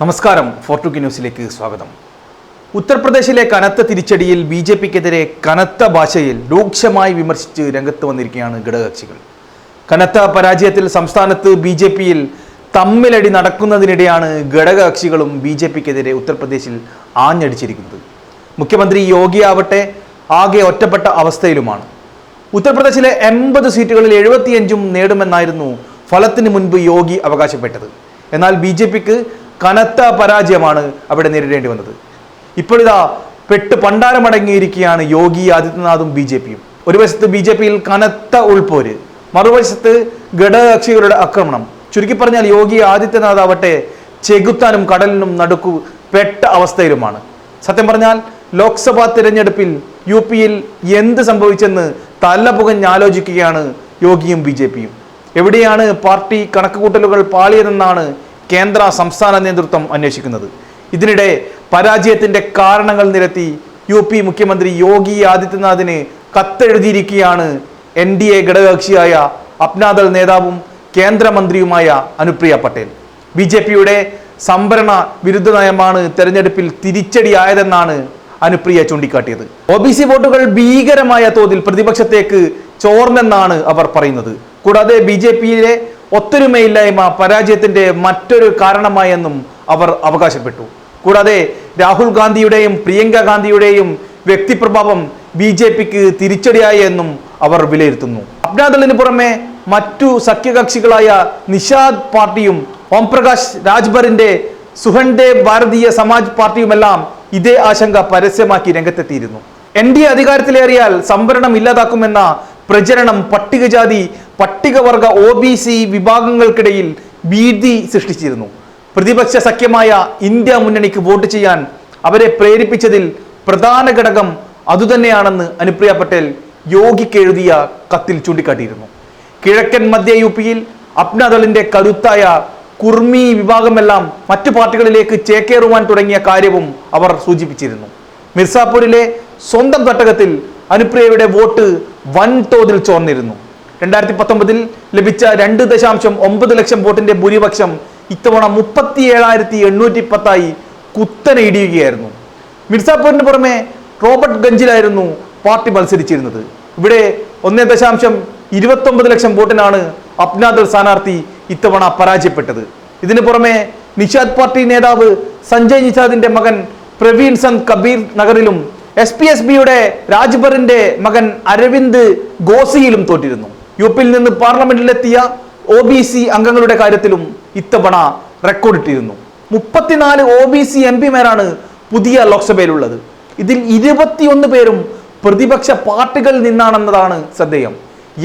നമസ്കാരം. ഫോർട്ടുക്കി ന്യൂസിലേക്ക് സ്വാഗതം. ഉത്തർപ്രദേശിലെ കനത്ത തിരിച്ചടിയിൽ ബി ജെ പിക്കെതിരെ കനത്ത ഭാഷയിൽ രൂക്ഷമായി വിമർശിച്ച് രംഗത്ത് വന്നിരിക്കുകയാണ് ഘടകകക്ഷികൾ. കനത്ത പരാജയത്തിൽ സംസ്ഥാനത്ത് ബി ജെ പിയിൽ തമ്മിലടി നടക്കുന്നതിനിടെയാണ് ഘടകകക്ഷികളും ബി ജെ പിക്കെതിരെ ഉത്തർപ്രദേശിൽ ആഞ്ഞടിച്ചിരിക്കുന്നത്. മുഖ്യമന്ത്രി യോഗി ആവട്ടെ ആകെ ഒറ്റപ്പെട്ട അവസ്ഥയിലുമാണ്. ഉത്തർപ്രദേശിലെ എൺപത് സീറ്റുകളിൽ എഴുപത്തിയഞ്ചും നേടുമെന്നായിരുന്നു ഫലത്തിന് മുൻപ് യോഗി അവകാശപ്പെട്ടത്. എന്നാൽ ബി ജെ പിക്ക് കനത്ത പരാജയമാണ് അവിടെ നേരിടേണ്ടി വന്നത്. ഇപ്പോഴിതാ പെട്ട് പണ്ടാരമടങ്ങിയിരിക്കുകയാണ് യോഗി ആദിത്യനാഥും ബി ജെ പിയും. ഒരു വശത്ത് ബി ജെ പിയിൽ കനത്ത ഉൾപോര് മറുവശത്ത് ഘടകകക്ഷികളുടെ ആക്രമണം. ചുരുക്കി പറഞ്ഞാൽ യോഗി ആദിത്യനാഥ് ആവട്ടെ ചെകുത്താനും കടലിനും നടുക്കു പെട്ട അവസ്ഥയിലുമാണ്. സത്യം പറഞ്ഞാൽ ലോക്സഭാ തിരഞ്ഞെടുപ്പിൽ യു പിയിൽ എന്ത് സംഭവിച്ചെന്ന് തല പുകഞ്ഞാലോചിക്കുകയാണ് യോഗിയും ബി ജെ പിയും. എവിടെയാണ് പാർട്ടി കണക്കുകൂട്ടലുകൾ പാളിയതെന്നാണ് കേന്ദ്ര സംസ്ഥാന നേതൃത്വം അന്വേഷിക്കുന്നത്. ഇതിനിടെ പരാജയത്തിന്റെ കാരണങ്ങൾ നിരത്തി യു പി മുഖ്യമന്ത്രി യോഗി ആദിത്യനാഥിന് കത്തെഴുതിയിരിക്കുകയാണ് എൻ ഡി എ ഘടകകക്ഷിയായ അപ്നാദൾ നേതാവും കേന്ദ്രമന്ത്രിയുമായ അനുപ്രിയ പട്ടേൽ. ബി ജെ പിയുടെ സംഭരണ വിരുദ്ധ നയമാണ് തെരഞ്ഞെടുപ്പിൽ തിരിച്ചടിയായതെന്നാണ് അനുപ്രിയ ചൂണ്ടിക്കാട്ടിയത്. ഒ ബി സി വോട്ടുകൾ ഭീകരമായ തോതിൽ പ്രതിപക്ഷത്തേക്ക് ചോർന്നെന്നാണ് അവർ പറയുന്നത്. കൂടാതെ ബി ജെ പിയിലെ ഒത്തൊരുമയില്ലായ്മ പരാജയത്തിന്റെ മറ്റൊരു കാരണമായെന്നും അവർ അവകാശപ്പെട്ടു. കൂടാതെ രാഹുൽ ഗാന്ധിയുടെയും പ്രിയങ്ക ഗാന്ധിയുടെയും വ്യക്തിപ്രഭാവം ബി ജെ പിക്ക് തിരിച്ചടിയായി എന്നും അവർ വിലയിരുത്തുന്നു. അപ്നാദളിന് പുറമെ മറ്റു സഖ്യകക്ഷികളായ നിഷാദ് പാർട്ടിയും ഓംപ്രകാശ് രാജ്ഭറിന്റെ സുഹൻദേവ് ഭാരതീയ സമാജ് പാർട്ടിയുമെല്ലാം ഇതേ ആശങ്ക പരസ്യമാക്കി രംഗത്തെത്തിയിരുന്നു. എൻ ഡി എ അധികാരത്തിലേറിയാൽ സംവരണം ഇല്ലാതാക്കുമെന്ന പ്രചരണം പട്ടികജാതി പട്ടികവർഗ ഒ ബി സി വിഭാഗങ്ങൾക്കിടയിൽ ഭീതി സൃഷ്ടിച്ചിരുന്നു. പ്രതിപക്ഷ സഖ്യമായ ഇന്ത്യ മുന്നണിക്ക് വോട്ട് ചെയ്യാൻ അവരെ പ്രേരിപ്പിച്ചതിൽ പ്രധാന ഘടകം അതുതന്നെയാണെന്ന് അനുപ്രിയ പട്ടേൽ യോഗിക്ക് എഴുതിയ കത്തിൽ ചൂണ്ടിക്കാട്ടിയിരുന്നു. കിഴക്കൻ മധ്യ യു പിയിൽ അപ്നദളിന്റെ കരുത്തായ കുർമി വിഭാഗമെല്ലാം മറ്റു പാർട്ടികളിലേക്ക് ചേക്കേറുവാൻ തുടങ്ങിയ കാര്യവും അവർ സൂചിപ്പിച്ചിരുന്നു. മിർസാപൂരിലെ സ്വന്തം തട്ടകത്തിൽ അനുപ്രിയയുടെ വോട്ട് വൻതോതിൽ ചോർന്നിരുന്നു. രണ്ടായിരത്തി പത്തൊമ്പതിൽ ലഭിച്ച രണ്ട് ദശാംശം ഒമ്പത് ലക്ഷം വോട്ടിന്റെ ഭൂരിപക്ഷം ഇത്തവണ മുപ്പത്തി ഏഴായിരത്തി എണ്ണൂറ്റി പത്തായി കുത്തനെ ഇടിയുകയായിരുന്നു. മിർസാപൂരിന് പുറമെ റോബർട്ട് ഗഞ്ചിലായിരുന്നു പാർട്ടി മത്സരിച്ചിരുന്നത്. ഇവിടെ ഒന്നേ ദശാംശം ഇരുപത്തൊമ്പത് ലക്ഷം വോട്ടിനാണ് അപ്നാദർ സ്ഥാനാർത്ഥി ഇത്തവണ പരാജയപ്പെട്ടത്. ഇതിനു പുറമെ നിഷാദ് പാർട്ടി നേതാവ് സഞ്ജയ് നിഷാദിന്റെ മകൻ പ്രവീൺ സന്ത് കബീർ നഗറിലും എസ് പി എസ് ബിയുടെ രാജ്ഭറിന്റെ മകൻ അരവിന്ദ് ഗോസിയിലും തോറ്റിരുന്നു. യു പിയിൽ നിന്ന് പാർലമെന്റിലെത്തിയ ഒ ബി സി അംഗങ്ങളുടെ കാര്യത്തിലും ഇത്തവണ റെക്കോർഡിട്ടിരുന്നു മുപ്പത്തിനാല് ഒ ബി സി എം പിമാരാണ് പുതിയ ലോക്സഭയിലുള്ളത്. ഇതിൽ ഇരുപത്തിയൊന്ന് പേരും പ്രതിപക്ഷ പാർട്ടികളിൽ നിന്നാണെന്നതാണ് ശ്രദ്ധേയം.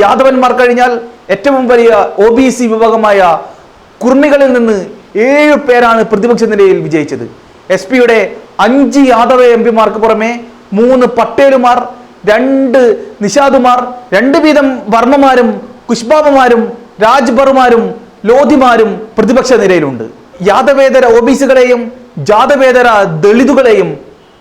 യാദവന്മാർ കഴിഞ്ഞാൽ ഏറ്റവും വലിയ ഒ ബി സി വിഭാഗമായ കുർമികളിൽ നിന്ന് ഏഴ് പേരാണ് പ്രതിപക്ഷ നിലയിൽ വിജയിച്ചത്. എസ് പിയുടെ അഞ്ച് യാദവ എം പിമാർക്ക് പുറമെ മൂന്ന് പട്ടേലുമാർ രണ്ട് നിഷാദുമാർ രണ്ട് വീതം വർമ്മമാരും കുഷ്ബാബമാരും രാജ്ബറുമാരും ലോധിമാരും പ്രതിപക്ഷ നിരയിലുണ്ട്. യാദവേതര ഓബീസുകളെയും ജാതവേതര ദളിതുകളെയും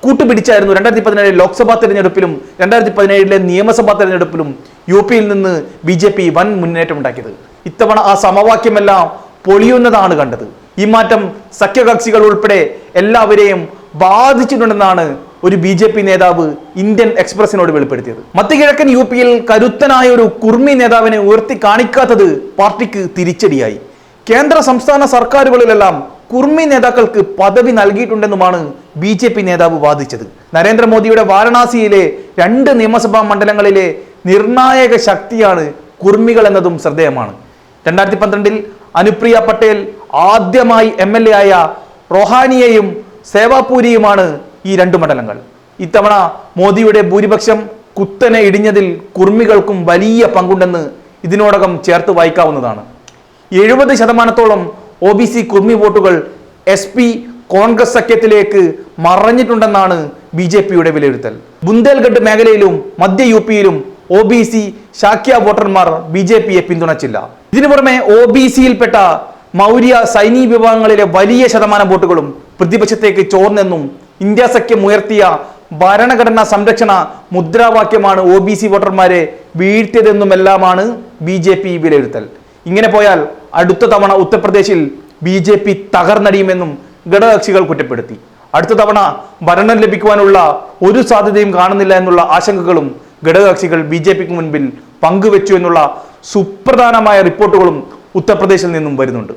കൂട്ടുപിടിച്ചായിരുന്നു രണ്ടായിരത്തി പതിനേഴ് ലോക്സഭാ തെരഞ്ഞെടുപ്പിലും രണ്ടായിരത്തി പതിനേഴിലെ നിയമസഭാ തെരഞ്ഞെടുപ്പിലും യു പിയിൽ നിന്ന് ബി ജെ പി വൻ മുന്നേറ്റം ഉണ്ടാക്കിയത്. ഇത്തവണ ആ സമവാക്യമെല്ലാം പൊളിയുന്നതാണ് കണ്ടത്. ഈ മാറ്റം സഖ്യകക്ഷികൾ ഉൾപ്പെടെ എല്ലാവരെയും ബാധിച്ചിട്ടുണ്ടെന്നാണ് ഒരു ബി ജെ പി നേതാവ് ഇന്ത്യൻ എക്സ്പ്രസിനോട് വെളിപ്പെടുത്തിയത്. മധ്യകിഴക്കൻ യു പിയിൽ കരുത്തനായ ഒരു കുർമി നേതാവിനെ ഉയർത്തി കാണിക്കാത്തത് പാർട്ടിക്ക് തിരിച്ചടിയായി. കേന്ദ്ര സംസ്ഥാന സർക്കാരുകളിലെല്ലാം കുർമി നേതാക്കൾക്ക് പദവി നൽകിയിട്ടുണ്ടെന്നുമാണ് ബി ജെ പി നേതാവ് വാദിച്ചത്. നരേന്ദ്രമോദിയുടെ വാരണാസിയിലെ രണ്ട് നിയമസഭാ മണ്ഡലങ്ങളിലെ നിർണായക ശക്തിയാണ് കുർമികൾ എന്നതും ശ്രദ്ധേയമാണ്. രണ്ടായിരത്തി പന്ത്രണ്ടിൽ അനുപ്രിയ പട്ടേൽ ആദ്യമായി എം എൽ എ ആയ റൊഹാനിയെയും സേവാപൂരിയുമാണ് ഈ രണ്ട് മണ്ഡലങ്ങൾ. ഇത്തവണ മോദിയുടെ ഭൂരിപക്ഷം കുത്തനെ ഇടിഞ്ഞതിൽ കുർമ്മികൾക്കും വലിയ പങ്കുണ്ടെന്ന് ഇതിനോടകം ചേർത്ത് വായിക്കാവുന്നതാണ്. എഴുപത് ശതമാനത്തോളം ഒ ബി സി കുർമി വോട്ടുകൾ എസ് പി കോൺഗ്രസ് സഖ്യത്തിലേക്ക് മറഞ്ഞിട്ടുണ്ടെന്നാണ് ബി ജെ പിയുടെ വിലയിരുത്തൽ. ബുന്ദേൽഖണ്ഡ് മേഖലയിലും മധ്യ യു പിയിലും ഒ ബി സി ശാക്യ വോട്ടർമാർ ബി ജെ പിയെ പിന്തുണച്ചില്ല. ഇതിനു പുറമെ ഒ ബി സിയിൽപ്പെട്ട മൗര്യ സൈനിക വിഭാഗങ്ങളിലെ വലിയ ശതമാനം വോട്ടുകളും പ്രതിപക്ഷത്തേക്ക് ചോർന്നെന്നും ഇന്ത്യ സഖ്യം ഉയർത്തിയ ഭരണഘടനാ സംരക്ഷണ മുദ്രാവാക്യമാണ് ഒ ബി സി വോട്ടർമാരെ വീഴ്ത്തിയതെന്നുമെല്ലാമാണ് ബി ജെ പി വിലയിരുത്തൽ. ഇങ്ങനെ പോയാൽ അടുത്ത തവണ ഉത്തർപ്രദേശിൽ ബി ജെ പി തകർന്നടിയുമെന്നും ഘടകകക്ഷികൾ കുറ്റപ്പെടുത്തി. അടുത്ത തവണ ഭരണം ലഭിക്കുവാനുള്ള ഒരു സാധ്യതയും കാണുന്നില്ല എന്നുള്ള ആശങ്കകളും ഘടകകക്ഷികൾ ബി ജെ പിക്ക് മുൻപിൽ പങ്കുവെച്ചു എന്നുള്ള സുപ്രധാനമായ റിപ്പോർട്ടുകളും ഉത്തർപ്രദേശിൽ നിന്നും വരുന്നുണ്ട്.